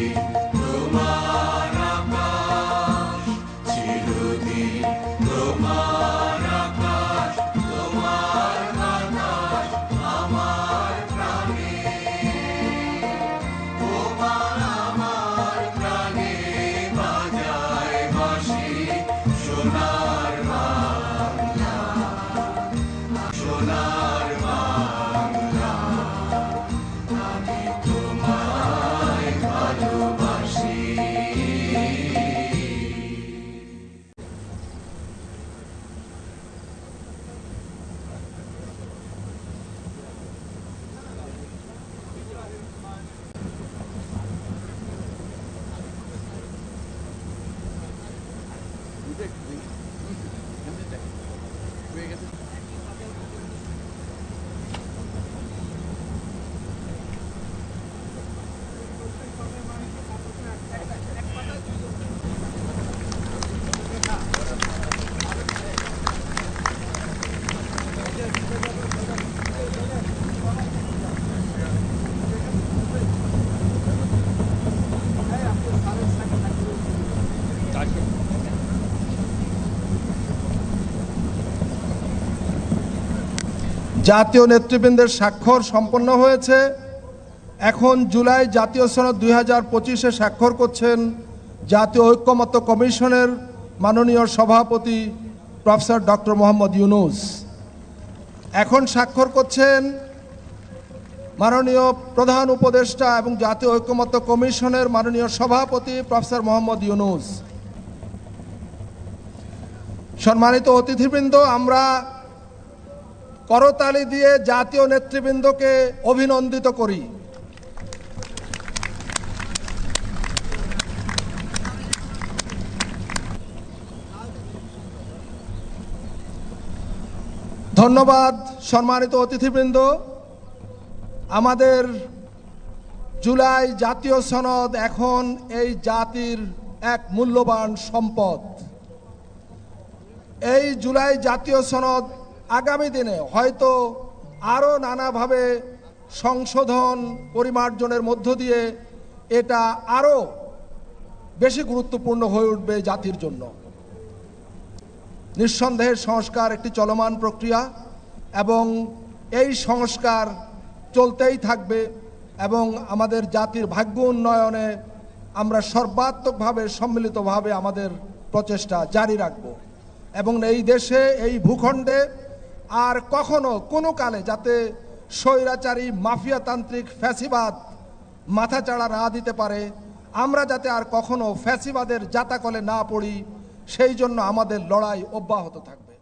You. Buraya getir. জাতীয় নেতৃবৃন্দের স্বাক্ষর সম্পন্ন হয়েছে। এখন জুলাই জাতীয় সনদ দুই হাজার পঁচিশে স্বাক্ষর করছেন জাতীয় ঐক্যমত্য কমিশনের মাননীয় সভাপতি প্রফেসর ডক্টর মোহাম্মদ ইউনুস। এখন স্বাক্ষর করছেন মাননীয় প্রধান উপদেষ্টা এবং জাতীয় ঐক্যমত্য কমিশনের মাননীয় সভাপতি প্রফেসর মোহাম্মদ ইউনুস। সম্মানিত অতিথিবৃন্দ, আমরা করতালি দিয়ে জাতীয় নেতৃবৃন্দকে অভিনন্দিত করি। ধন্যবাদ সম্মানিত অতিথিবৃন্দ। আমাদের জুলাই জাতীয় সনদ এখন এই জাতির এক মূল্যবান সম্পদ। এই জুলাই জাতীয় সনদ আগামী দিনে হয়তো আরও নানাভাবে সংশোধন, পরিমার্জনের মধ্য দিয়ে এটা আরও বেশি গুরুত্বপূর্ণ হয়ে উঠবে জাতির জন্য। নিঃসন্দেহে সংস্কার একটি চলমান প্রক্রিয়া এবং এই সংস্কার চলতেই থাকবে এবং আমাদের জাতির ভাগ্য উন্নয়নে আমরা সর্বাত্মকভাবে সম্মিলিতভাবে আমাদের প্রচেষ্টা জারি রাখব। এবং এই দেশে এই ভূখণ্ডে আর কখনো কোনো কালে যাতে স্বৈরাচারী মাফিয়াতান্ত্রিক ফ্যাসিবাদ মাথাচাড়া না দিতে পারে, আমরা যাতে আর কখনো ফ্যাসিবাদের জাতাকলে না পড়ি, সেই জন্য আমাদের লড়াই অব্যাহত থাকবে।